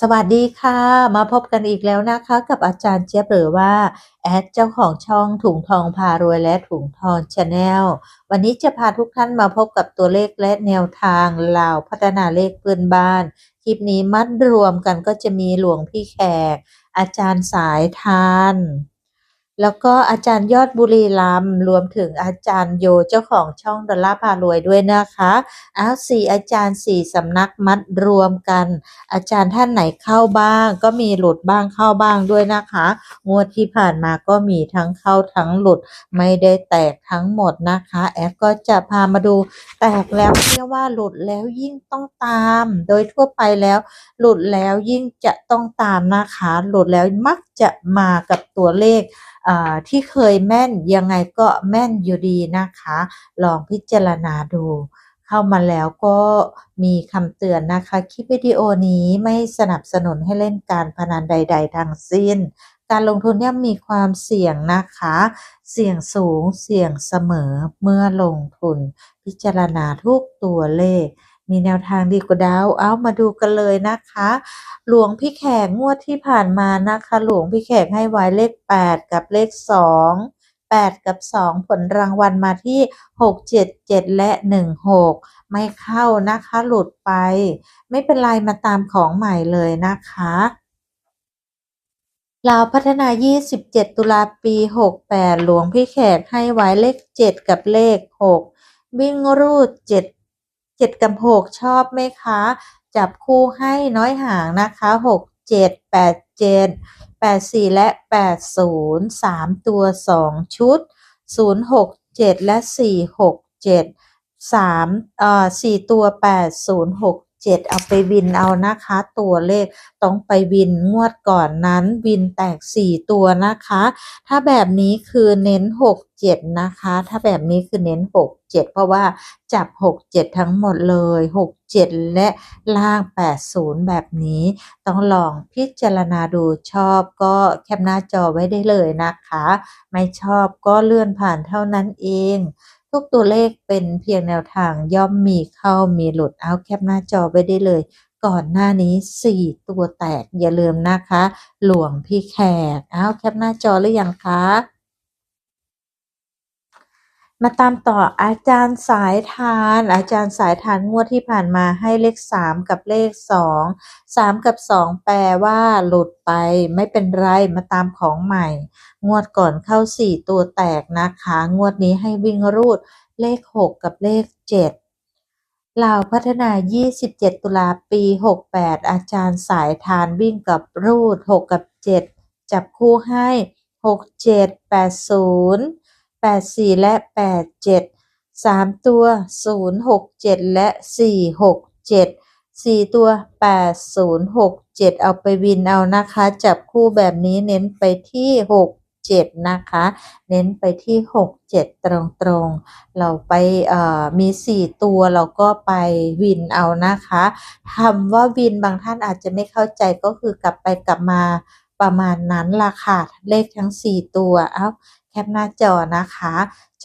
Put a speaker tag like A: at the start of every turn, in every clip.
A: สวัสดีค่ะ มาพบกันอีกแล้วนะคะ กับอาจารย์เจี๊ยบหรือว่า แอดเจ้าของช่องถุงทองพารวยและถุงทองชาแนลวันนี้จะพาทุกท่านมาพบกับตัวเลขและแนวทางลาวพัฒนาเลขเพื่อนบ้าน คลิปนี้มัดรวมกันก็จะมีหลวงพี่แขก อาจารย์สายทาน แล้วก็อาจารย์ยอดบุรีรัมรวมถึงอาจารย์โยเจ้าของช่องดอลลาร์พารวยด้วยนะคะอ้าวสี่อาจารย์สี่สำนักมัดรวมกัน อาจารย์ท่านไหนเข้าบ้าง ก็มีหลุดบ้างเข้าบ้างด้วยนะคะ งวดที่ผ่านมาก็มีทั้งเข้าทั้งหลุดไม่ได้แตกทั้งหมดนะคะ แอดก็จะพามาดู แตกแล้วเรียกว่าหลุดแล้วยิ่งต้องตาม โดยทั่วไปแล้ว หลุดแล้วยิ่งจะต้องตามนะคะ หลุดแล้วมักจะมากับตัวเลขที่เคยแม่นยังไงก็แม่นอยู่ดีนะคะ ลองพิจารณาดู เข้ามาแล้วก็มีคำเตือนนะคะ คลิปวิดีโอนี้ไม่สนับสนุนให้เล่นการพนันใด ๆ ทั้งสิ้น การลงทุนย่อมมีความเสี่ยงนะคะ เสี่ยงสูงเสี่ยงเสมอเมื่อลงทุน พิจารณาทุกตัวเลข มีแนวทางดีกว่าดาวเอามาดูกันเลยนะคะ หลวงพี่แขกงวดที่ผ่านมานะคะ หลวงพี่แขกให้ไว้เลข 8 กับเลข 2 8 กับ 2 ผลรางวัลมาที่ 6 7 7 และ 16 ไม่เข้านะคะหลุดไป ไม่เป็นไรมาตามของใหม่เลยนะคะลาวพัฒนา 27 ตุลาปี 68 หลวงพี่แขกให้ไว้เลข 7 กับเลข 6 วิ่งรูด7 เจ็ดกับหกชอบไหมคะ จับคู่ให้น้อยห่างนะคะหกเจ็ดแปดเจ็ดแปดสี่และแปดศูนย์สามตัวสองชุดศูนย์หกเจ็ดและสี่หกเจ็ดสามเอ่อสี่ตัวแปดศูนย์หก 7 เอาไปวินเอานะคะ ตัวเลขต้องไปวินงวดก่อนนั้นวินแตก 4 ตัวนะคะ ถ้าแบบนี้คือเน้น 6 7 นะคะ ถ้าแบบนี้คือเน้น 6 7 เพราะว่าจับ 6 7 ทั้งหมดเลย 6 7 และล่าง 80 แบบนี้ ต้องลองพิจารณาดูชอบก็แคปหน้าจอไว้ได้เลยนะคะ ไม่ชอบก็เลื่อนผ่านเท่านั้นเอง ทุกตัวเลขเป็นเพียงแนวทางย่อมมีเข้ามีหลุดเอาแคปหน้าจอไปได้เลย ก่อนหน้านี้ 4 ตัวแตกอย่าลืมนะคะ หลวงพี่แขกเอาแคปหน้าจอหรือยังคะ มาตามต่ออาจารย์สายทาน อาจารย์สายทานงวดที่ผ่านมาให้เลขสามกับเลขสองสามกับสองแปลว่า หลุดไปไม่เป็นไรมาตามของใหม่ งวดก่อนเข้าสี่ตัวแตกนะคะ งวดนี้ให้วิ่งรูดเลขหกกับเลขเจ็ดลาวพัฒนา 27 ตุลาปี 68 อาจารย์สายทานวิ่งกับรูด 6 กับ 7 จับคู่ให้ 6 7 8 0และแปดเจ็ดสามตัวศูนย์หกเจ็ดและสี่หกเจ็ดสี่ตัวแปดศูนย์หกเอาไปวินเอานะคะ จับคู่แบบนี้เน้นไปที่หกเจ็ดนะคะ เน้นไปที่หกเจ็ดตรงตรงเราไปมีสี่ตัวเราก็ไปวินเอานะคะคำว่าวินบางท่านอาจจะไม่เข้าใจก็คือกลับไปกลับมาประมาณนั้นล่ะค่ะ เลขทั้งสี่ตัว เอ้า แคปหน้าจอนะคะ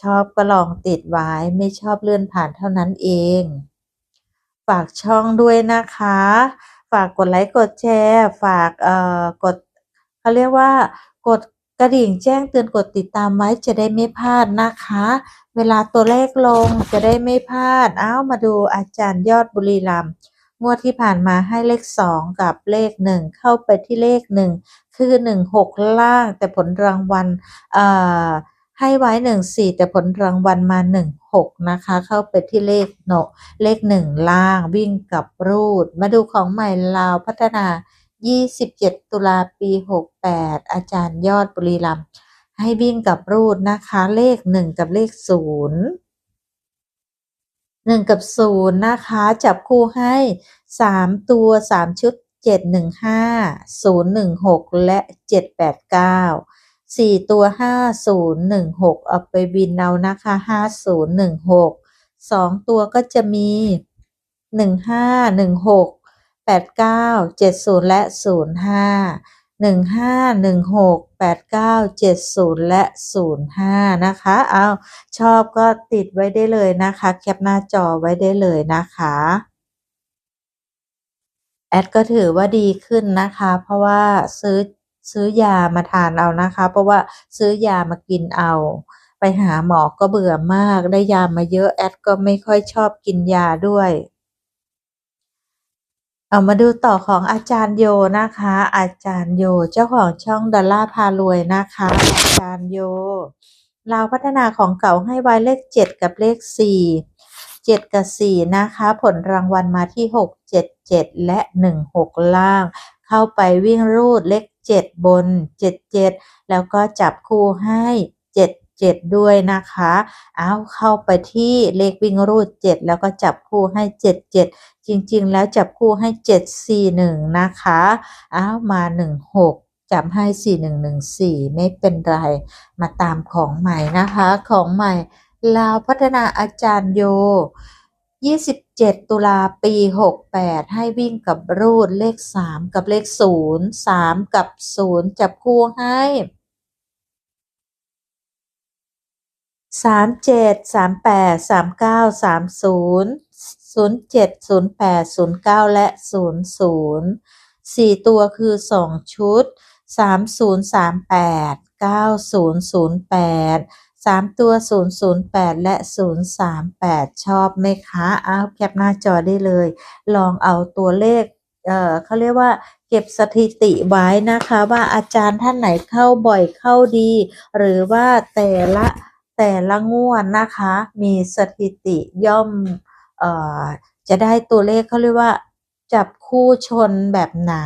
A: ชอบก็ลองติดไว้ไม่ชอบเลื่อนผ่านเท่านั้นเอง ฝากช่องด้วยนะคะ ฝากกดไลค์กดแชร์ ฝากเอ่อกดเขาเรียกว่ากดกระดิ่งแจ้งเตือนกดติดตามไว้จะได้ไม่พลาดนะคะ เวลาตัวเลขลงจะได้ไม่พลาด เอ้ามาดูอาจารย์ยอดบุรีรัมย์งวดที่ผ่านมาให้เลขสองกับเลขหนึ่งเข้าไปที่เลขหนึ่ง คือหนึ่งหกล่างแต่ผลรางวัลให้ไว้หนึ่งสี่แต่ผลรางวัลมาหนึ่งหกนะคะ เข้าไปที่เลขโนเลขหนึ่งล่างวิ่งกับรูด มาดูของใหม่ลาวพัฒนา 27 ตุลาปี 68 อาจารย์ยอดบุรีรัมให้วิ่งกับรูดนะคะ เลข 1 กับเลข0 1กับ0นย์นะคะ จับคู่ให้3ตัว3ชุด หนึ่งห้าศูนย์หนึ่งหกและเจ็ดแปดเก้าสี่ตัวห้าศูนย์หนึ่งหกเอาไปบินเอานะคะห้าศูนย์หนึ่งหกสองตัวก็จะมีหนึ่งห้าหนึ่งหกแปดเก้าเจ็ดศูนย์และศูนย์ห้าหนึ่งห้าหนึ่งหกแปดเก้าเจ็ดศูนย์และศูนย์ห้านะคะเอาชอบก็ติดไว้ได้เลยนะคะ แคปหน้าจอไว้ได้เลยนะคะ แอดก็ถือว่าดีขึ้นนะคะ เพราะว่าซื้อซื้อยามาทานเอานะคะ เพราะว่าซื้อยามากินเอา ไปหาหมอก็เบื่อมาก ได้ยามาเยอะแอดก็ไม่ค่อยชอบกินยาด้วย เอามาดูต่อของอาจารย์โยนะคะ อาจารย์โยเจ้าของช่องดอลล่าพารวยนะคะ อาจารย์โยเราพัฒนาของเก่าให้ไว้เลข7กับเลข4 7 กับ 4 นะคะ ผลรางวัลมาที่ 6 7 7 และ 1 6 ล่าง เข้าไปวิ่งรูดเลข 7 บน 7 7 แล้วก็จับคู่ให้ 7 7 ด้วยนะคะ เอาเข้าไปที่เลขวิ่งรูด 7 แล้วก็จับคู่ให้ 7 7 จริงๆ แล้วจับคู่ให้ 7 4 1 นะคะ เอามา 1 6จับให้ 4 1 1 4 ไม่เป็นไร มาตามของใหม่นะคะ ของใหม่ ลาวพัฒนาอาจารย์โย 27 ตุลาปี 68 ให้วิ่งกับรูดเลข 3 กับเลข 0 3 กับ 0 จับคู่ให้ 37 38 39 30 07 08 09 และ 00 4 ตัวคือ 2 ชุด 3038 9008 3ตัว008และ038ชอบไหมคะเอาแคปหน้าจอได้เลย ลองเอาตัวเลขเออเขาเรียกว่าเก็บสถิติไว้นะคะว่าอาจารย์ท่านไหนเข้าบ่อยเข้าดี หรือว่าแต่ละแต่ละงวดนะคะ มีสถิติย่อมเอ่อจะได้ตัวเลขเขาเรียกว่า จับคู่ชนแบบไหน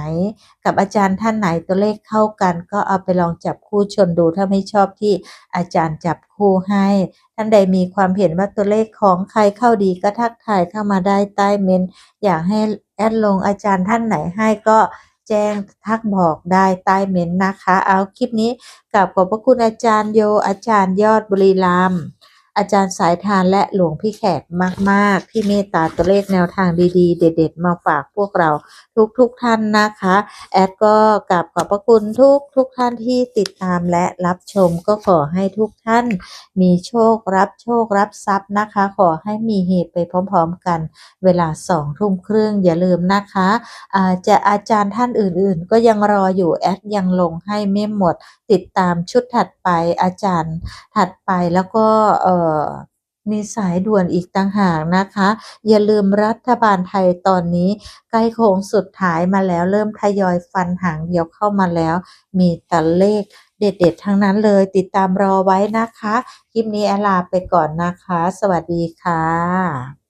A: กับอาจารย์ท่านไหนตัวเลขเข้ากัน ก็เอาไปลองจับคู่ชนดูถ้าไม่ชอบที่อาจารย์จับคู่ให้ ท่านใดมีความเห็นว่าตัวเลขของใครเข้าดีก็ทักทายเข้ามาได้ใต้เมนอยากให้แอดลงอาจารย์ท่านไหนให้ก็แจ้งทักบอกได้ใต้เม้นนะคะ เอาคลิปนี้กราบขอบพระคุณอาจารย์โยอาจารย์ยอดบุรีรัมย์ อาจารย์สายทานและหลวงพี่แขกมากๆ ที่เมตตาตัวเลขแนวทางดีๆ เด็ด ๆ มาฝากพวกเราทุกๆท่านนะคะ แอดก็กราบขอบพระคุณทุกทุกท่านที่ติดตามและรับชมก็ขอให้ทุกท่าน มีโชครับโชครับทรัพย์นะคะ ขอให้มีเหตุไปพร้อมๆกัน เวลาสองทุ่มครึ่งอย่าลืมนะคะอาจะอาจารย์ท่านอื่นๆ ก็ยังรออยู่แอดยังลงให้ไม่หมด ติดตามชุดถัดไปอาจารย์ถัดไปแล้วก็เอ่อมีสายด่วนอีกต่างหากนะคะ อย่าลืมรัฐบาลไทยตอนนี้ ใกล้โค้งสุดท้ายมาแล้วเริ่มทยอยฟันหางเดียวเข้ามาแล้ว มีแต่เลขเด็ดๆ ทั้งนั้นเลยติดตามรอไว้นะคะ คลิปนี้แอลลาไปก่อนนะคะ สวัสดีค่ะ